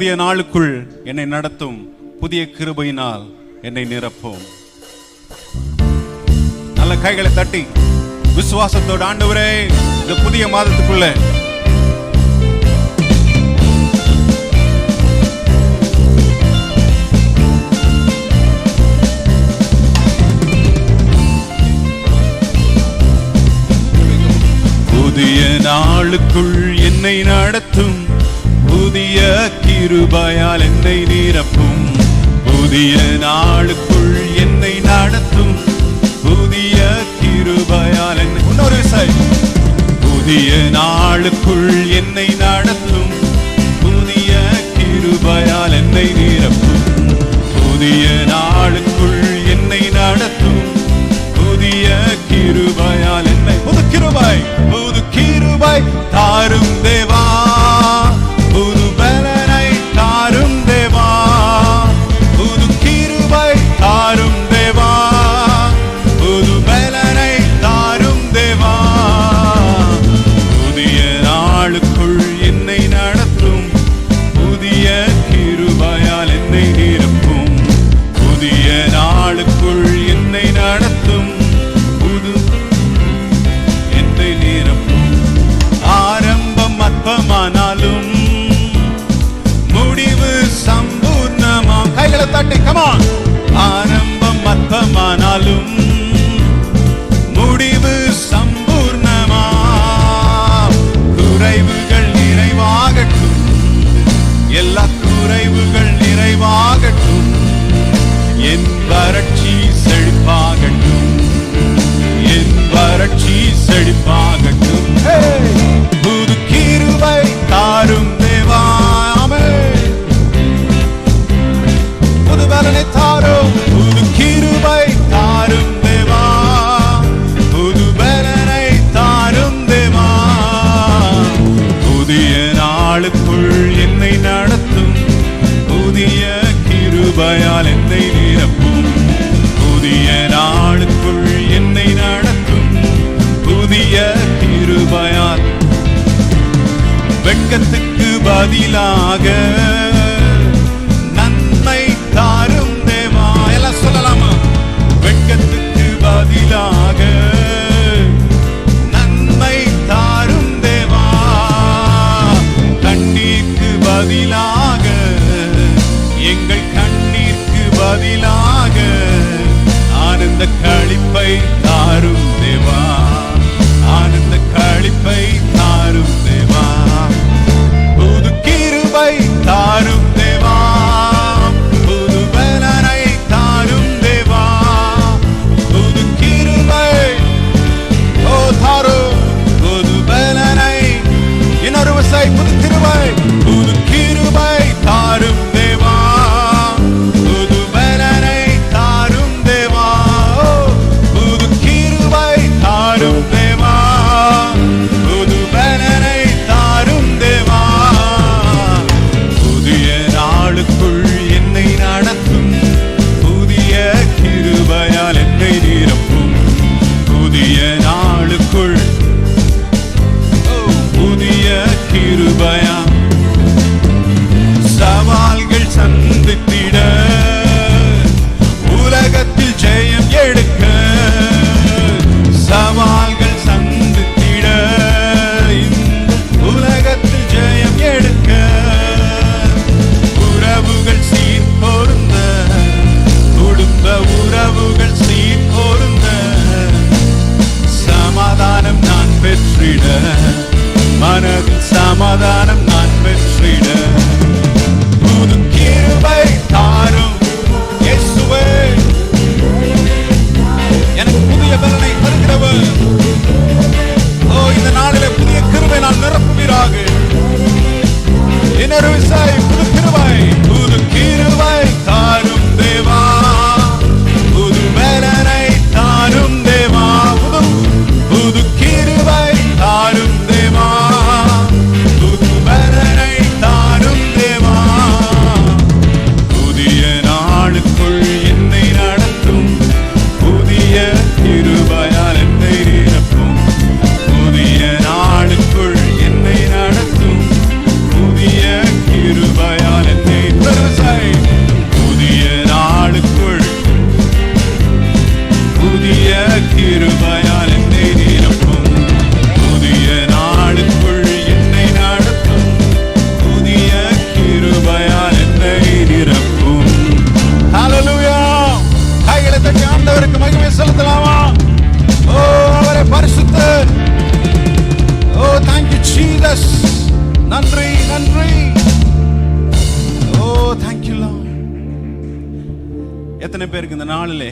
புதிய நாளுக்குள் என்னை நடத்தும் புதிய கிருபையினால் என்னை நிரப்பும். நல்ல கைகளை தட்டி விசுவாசத்தோடு ஆண்டவரே இந்த புதிய மாதத்துக்குள்ள புதிய நாளுக்குள் என்னை நடத்தும் புதிய கிருபையால் என்னை நிரப்பும். புதிய நாளுக்குள் என்னை நடத்தும். புதிய கிருபையால் என்னை இன்னொரு விசை. புதிய நாளுக்குள் என்னை நடத்தும். புதிய கிருபையால் என்னை நிரப்பும். புதிய நாளுக்குள் என்னை நடத்தும். புதிய கிருபையால் என்னை புது கிருபாய் புது கிருபாய் தாரும் தேவா. ஆரம்பமானாலும் முடிவு சம்பூர்ணமா? குறைவுகள் நிறைவாகட்டும். எல்லா குறைவுகள் நிறைவாகட்டும். என் வறட்சி செழிப்பாகட்டும். என் வறட்சி செழிப்பாகட்டும். கிருபையால் என்னை நிரப்பும். புதிய நாளுக்குள் என்னை நடத்தும். புதிய கிருபையால். வெக்கத்துக்கு பதிலாக സമാധാനം നന്മ ശ്രീട எத்தனை பேருக்கு இந்த நாளிலே?